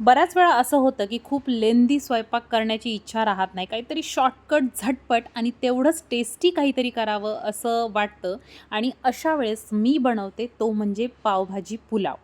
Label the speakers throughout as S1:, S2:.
S1: बऱ्याच वेळा असं होतं की खूप लेंदी स्वयंपाक करण्याची इच्छा राहत नाही. काहीतरी शॉर्टकट झटपट आणि तेवढंच टेस्टी काहीतरी करावं असं वाटतं. आणि अशा वेळेस मी बनवते तो म्हणजे पावभाजी पुलाव.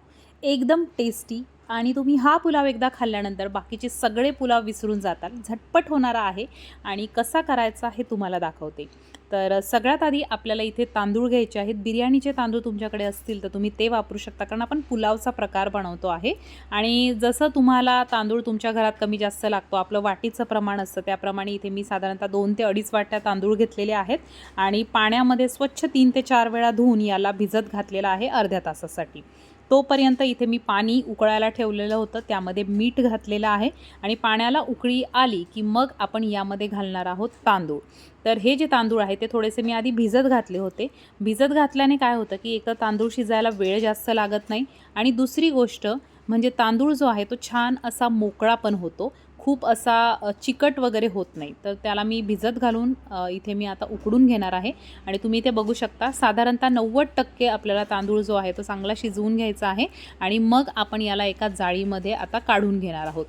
S1: एकदम टेस्टी आणि तुम्ही हा पुलाव एकदा खाल्ल्यानंतर बाकीचे सगळे पुलाव विसरून जातात. झटपट होणारा आहे आणि कसा करायचा हे तुम्हाला दाखवते. तर सगळ्यात आधी आपल्याला इथे तांदूळ घ्यायचे आहेत. बिर्याणीचे तांदूळ तुमच्याकडे असतील तर तुम्ही ते वापरू शकता कारण आपण पुलावचा प्रकार बनवतो आहे. आणि जसं तुम्हाला तांदूळ तुमच्या घरात कमी जास्त लागतो आपलं वाटीचं प्रमाण असतं त्याप्रमाणे इथे मी साधारणतः दोन ते अडीच वाट्या तांदूळ घेतलेले आहेत. आणि पाण्यामध्ये स्वच्छ तीन ते चार वेळा धुवून याला भिजत घातलेला आहे अर्ध्या तासासाठी. तोपर्यंत इथे मी पाणी उकळायला ठेवलेलं होतं. त्यामध्ये मीठ घातलेलं आहे आणि पाण्याला उकळी आली की मग आपण यामध्ये घालणार आहोत तांदूळ. तर हे जे तांदूळ आहे ते थोडेसे मी आधी भिजत घातले होते. भिजत घातल्याने काय होतं की एक तांदूळ शिजायला वेळ जास्त लागत नाही. आणि दुसरी गोष्ट म्हणजे तांदूळ जो आहे तो छान असा मोकळा पण होतो. खूप असा चिकट वगैरे होत नाही. तर त्याला मी भिजत घालून इथे मी आता उकडून घेणार आहे. आणि तुम्ही इथे बघू शकता साधारणतः नव्वद टक्के आपल्याला तांदूळ जो आहे तो चांगला शिजवून घ्यायचा आहे. आणि मग आपण याला एका जाळीमध्ये आता काढून घेणार आहोत.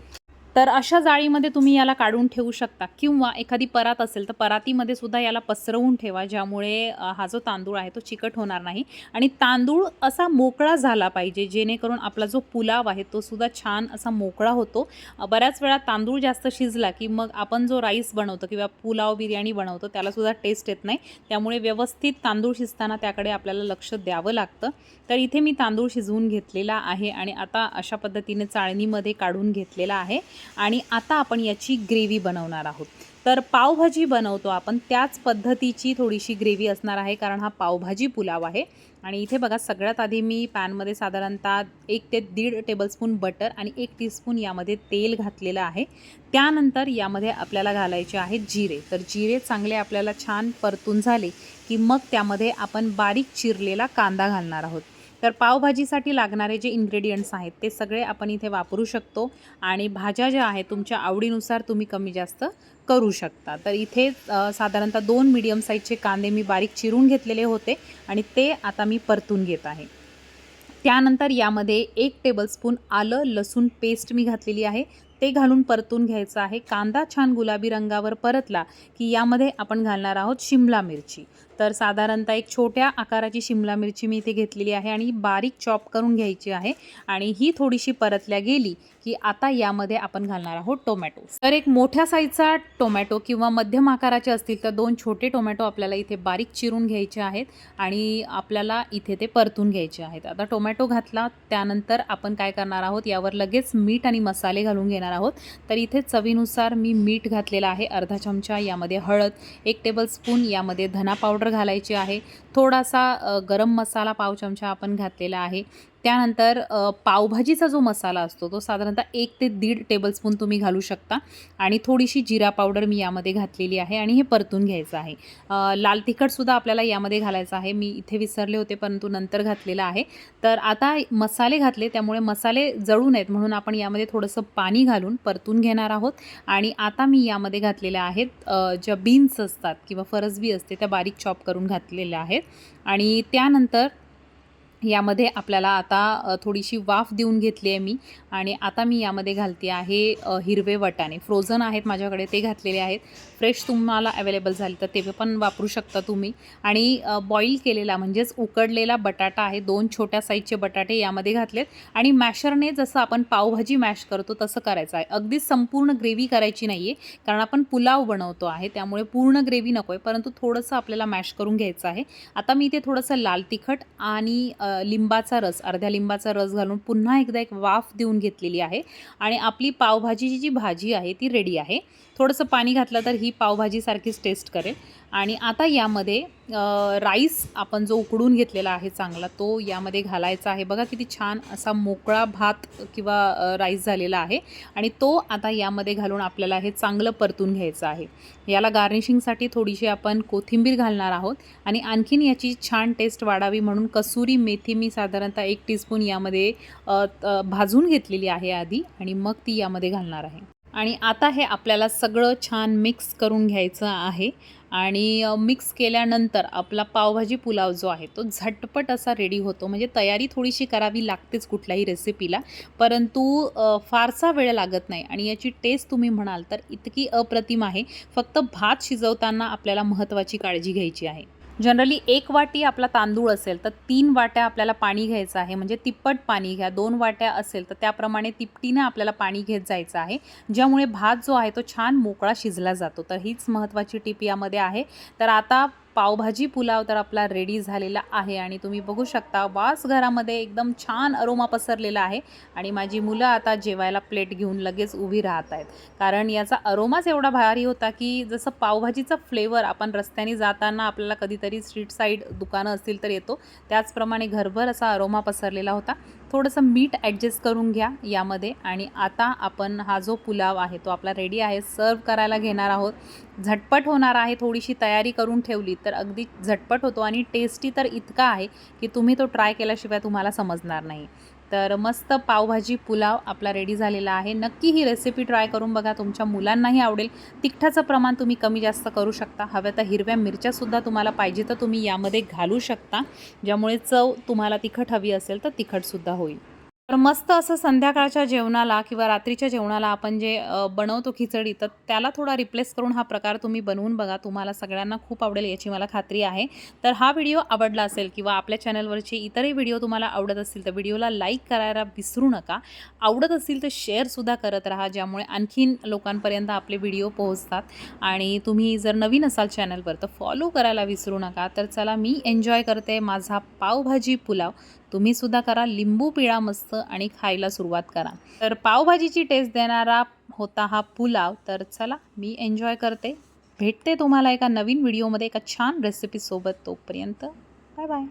S1: तर अशा जाळीमध्ये तुम्ही याला काढून ठेवू शकता. किंवा एखादी परात असेल तर परातीमध्ये सुद्धा याला पसरवून ठेवा ज्यामुळे हा जो तांदूळ आहे तो चिकट होणार नाही. आणि तांदूळ असा मोकळा झाला पाहिजे जेणेकरून आपला जो पुलाव आहे तो सुद्धा छान असा मोकळा होतो. बऱ्याच वेळा तांदूळ जास्त शिजला की मग आपण जो राईस बनवतो किंवा पुलाव बिर्याणी बनवतो त्यालासुद्धा टेस्ट येत नाही. त्यामुळे व्यवस्थित तांदूळ शिजताना त्याकडे आपल्याला लक्ष द्यावं लागतं. तर इथे मी तांदूळ शिजवून घेतलेला आहे आणि आता अशा पद्धतीने चाळणीमध्ये काढून घेतलेला आहे. आणि आता आपण याची ग्रेव्ही बनवणार आहोत. तर पावभाजी बनवतो आपण. त्याच पद्धतीची थोडीशी ग्रेव्ही असणार आहे कारण हा पावभाजी पुलाव आहे. आणि इथे बघा सगळ्यात आधी मी पॅनमध्ये साधारणतः एक ते दीड टेबलस्पून बटर आणि एक टीस्पून यामध्ये तेल घातलेलं आहे. त्यानंतर यामध्ये आपल्याला घालायचे आहेत जिरे. तर जिरे चांगले आपल्याला छान परतून झाले की मग त्यामध्ये आपण बारीक चिरलेला कांदा घालणार आहोत. तर पावभाजीसाठी लागणारे जे इन्ग्रेडियंट्स आहेत ते सगळे आपण इथे वापरू शकतो. आणि भाज्या ज्या आहेत तुमच्या आवडीनुसार तुम्ही कमी जास्त करू शकता. तर इथे साधारणतः दोन मीडियम साईजचे कांदे मी बारीक चिरून घेतलेले होते आणि ते आता मी परतून घेत आहे. त्यानंतर यामध्ये एक टेबलस्पून आलं लसूण पेस्ट मी घातलेली आहे. ते घालून परतून घ्यायचं आहे. कांदा छान गुलाबी रंगावर परतला की यामध्ये आपण घालणार आहोत शिमला मिरची. तर साधारणतः एक छोट्या आकाराची शिमला मिरची मी इथे घेतलेली आहे आणि बारीक चॉप करून घ्यायची आहे. आणि ही थोडीशी परतल्या गेली की आता यामध्ये आपण घालणार आहोत टोमॅटो. तर एक मोठ्या साईजचा टोमॅटो किंवा मध्यम आकाराचे असतील तर दोन छोटे टोमॅटो आपल्याला इथे बारीक चिरून घ्यायचे आहेत आणि आपल्याला इथे ते परतून घ्यायचे आहेत. आता टोमॅटो घातला त्यानंतर आपण काय करणार आहोत यावर लगेच मीठ आणि मसाले घालून घेणार आहोत. तर इथे चवीनुसार मी मीठ घातलेलं आहे अर्धा चमचा यामध्ये हळद एक टेबलस्पून यामध्ये धना पावडर घालायची आहे. थोडासा गरम मसाला पाव चमचा आपण घातलेला आहे. त्यानंतर पावभाजीचा जो मसाला असतो तो साधारणतः एक ते दीड टेबलस्पून तुम्ही घालू शकता. आणि थोडीशी जिरा पावडर मी यामध्ये घातलेली आहे आणि हे परतून घ्यायचं आहे. लाल तिखटसुद्धा आपल्याला यामध्ये घालायचं आहे. मी इथे विसरले होते परंतु नंतर घातलेलं आहे. तर आता मसाले घातले त्यामुळे मसाले जळू नयेत म्हणून आपण यामध्ये थोडंसं पाणी घालून परतून घेणार आहोत. आणि आता मी यामध्ये घातलेल्या आहेत ज्या बीन्स असतात किंवा फरसबी असते त्या बारीक चॉप करून घातलेल्या आहेत. आणि त्यानंतर यामध्ये आपल्याला आता थोडीशी वाफ देऊन घेतली आहे मी आणि आता मी यामध्ये घालते आहे हिरवे वटाणे. फ्रोझन आहेत माझ्याकडे ते घातलेले आहेत. फ्रेश तुम्हाला अवेलेबल झाले तर ते पण वापरू शकता तुम्ही. आणि बॉईल केलेला म्हणजेच उकडलेला बटाटा आहे दोन छोट्या साईजचे बटाटे यामध्ये घातलेत. आणि मॅशरने जसं आपण पावभाजी मॅश करतो तसं करायचं आहे. अगदी संपूर्ण ग्रेव्ही करायची नाही आहे कारण आपण पुलाव बनवतो आहे त्यामुळे पूर्ण ग्रेव्ही नको आहे परंतु थोडंसं आपल्याला मॅश करून घ्यायचं आहे. आता मी इथे थोडंसं लाल तिखट आणि लिंबाचा रस अर्ध्या लिंबाचा रस घालून पुन्हा एकदा एक वाफ देऊन घेतलेली आहे. आणि आपली पावभाजीची जी भाजी आहे ती रेडी आहे. थोडंसं पाणी घातलं तर ही पावभाजीसारखीच टेस्ट करेल. आणि आता यामध्ये राईस आपण जो उकडून घेतलेला आहे चांगला तो यामध्ये घालायचा आहे. बघा किती छान असा मोकळा भात किंवा राईस झालेला आहे आणि तो आता यामध्ये घालून आपल्याला हे चांगलं परतून घ्यायचं आहे. याला गार्निशिंगसाठी थोडीशी आपण कोथिंबीर घालणार आहोत आणि आणखीन याची छान टेस्ट वाढावी म्हणून कसुरी मेथी मी साधारणतः एक टीस्पून यामध्ये भाजून घेतलेली आहे आधी आणि मग ती यामध्ये घालणार आहे. आणि आता हे आपल्याला सगळं छान मिक्स करून घ्यायचं आहे. आणि मिक्स केल्यानंतर आपला पावभाजी पुलाव जो आहे तो झटपट असा रेडी होतो. म्हणजे तयारी थोडीशी करावी लागतेच कुठल्याही रेसिपीला परंतु फारसा वेळ लागत नाही. आणि याची टेस्ट तुम्ही म्हणाल तर इतकी अप्रतिम आहे. फक्त भात शिजवताना आपल्याला महत्त्वाची काळजी घ्यायची आहे. जनरली एक वाटी आपला तांदूळ असेल तर तीन वाट्या आपल्याला पाणी घ्यायचं आहे. म्हणजे तिप्पट पाणी घ्या. दोन वाट्या असेल तर त्याप्रमाणे तिपटीनं आपल्याला पाणी घेत जायचं आहे. ज्यामुळे भात जो आहे तो छान मोकळा शिजला जातो. तर हीच महत्त्वाची टीप यामध्ये आहे. तर आता पावभाजी पुलाव तर आपला रेडी झालेला आहे आणि तुम्ही बघू शकता वास घरामध्ये एकदम छान अरोमा पसरलेला आहे आणि माझी मुलं आता जेवायला प्लेट घेऊन लगेच उभी राहत आहेत. कारण याचा अरोमाच एवढा भारी होता की जसं पावभाजीचा फ्लेवर आपण रस्त्याने जाताना आपल्याला कधीतरी स्ट्रीट साईड दुकानं असतील तर येतो त्याचप्रमाणे घरभर असा अरोमा पसरलेला होता. थोडंसं मीठ ॲडजस्ट करून घ्या यामध्ये. आणि आता आपण हा जो पुलाव आहे तो आपला रेडी आहे सर्व करायला घेणार आहोत. झटपट होणार आहे थोडीशी तयारी करून ठेवली तर अगदी झटपट होतो. आणि टेस्टी तर इतका आहे की तुम्ही तो ट्राय केल्याशिवाय तुम्हाला समजणार नाही. तर मस्त पावभाजी पुलाव आपला रेडी झालेला आहे. नक्की ही रेसिपी ट्राय करून बघा. तुमच्या मुलांनाही आवडेल. तिखटाचं प्रमाण तुम्ही कमी जास्त करू शकता. हव्या तर हिरव्या मिरच्यासुद्धा तुम्हाला पाहिजे तर तुम्ही यामध्ये घालू शकता. ज्यामुळे चव तुम्हाला तिखट हवी असेल तर तिखटसुद्धा होईल. तर मस्त असं संध्याकाळच्या जेवणाला किंवा रात्रीच्या जेवणाला आपण जे बनवतो खिचडी तर त्याला थोडा रिप्लेस करून हा प्रकार तुम्ही बनवून बघा. तुम्हाला सगळ्यांना खूप आवडेल याची मला खात्री आहे. तर हा व्हिडिओ आवडला असेल किंवा आपल्या चॅनलवरचे इतरही व्हिडिओ तुम्हाला आवडत असतील तर व्हिडिओला लाईक करायला विसरू नका. आवडत असतील तर शेअरसुद्धा करत राहा ज्यामुळे आणखीन लोकांपर्यंत आपले व्हिडिओ पोहोचतात. आणि तुम्ही जर नवीन असाल चॅनलवर तर फॉलो करायला विसरू नका. तर चला मी एन्जॉय करते माझा पावभाजी पुलाव. तुम्ही सुद्धा करा लिंबू पिळा मस्त आणि खायला सुरुवात करा. तर पावभाजीची टेस्ट देणारा होता हा पुलाव. तर चला मी एन्जॉय करते. भेटते तुम्हाला एका नवीन व्हिडिओमध्ये एका छान रेसिपीसोबत तोपर्यंत. Bye bye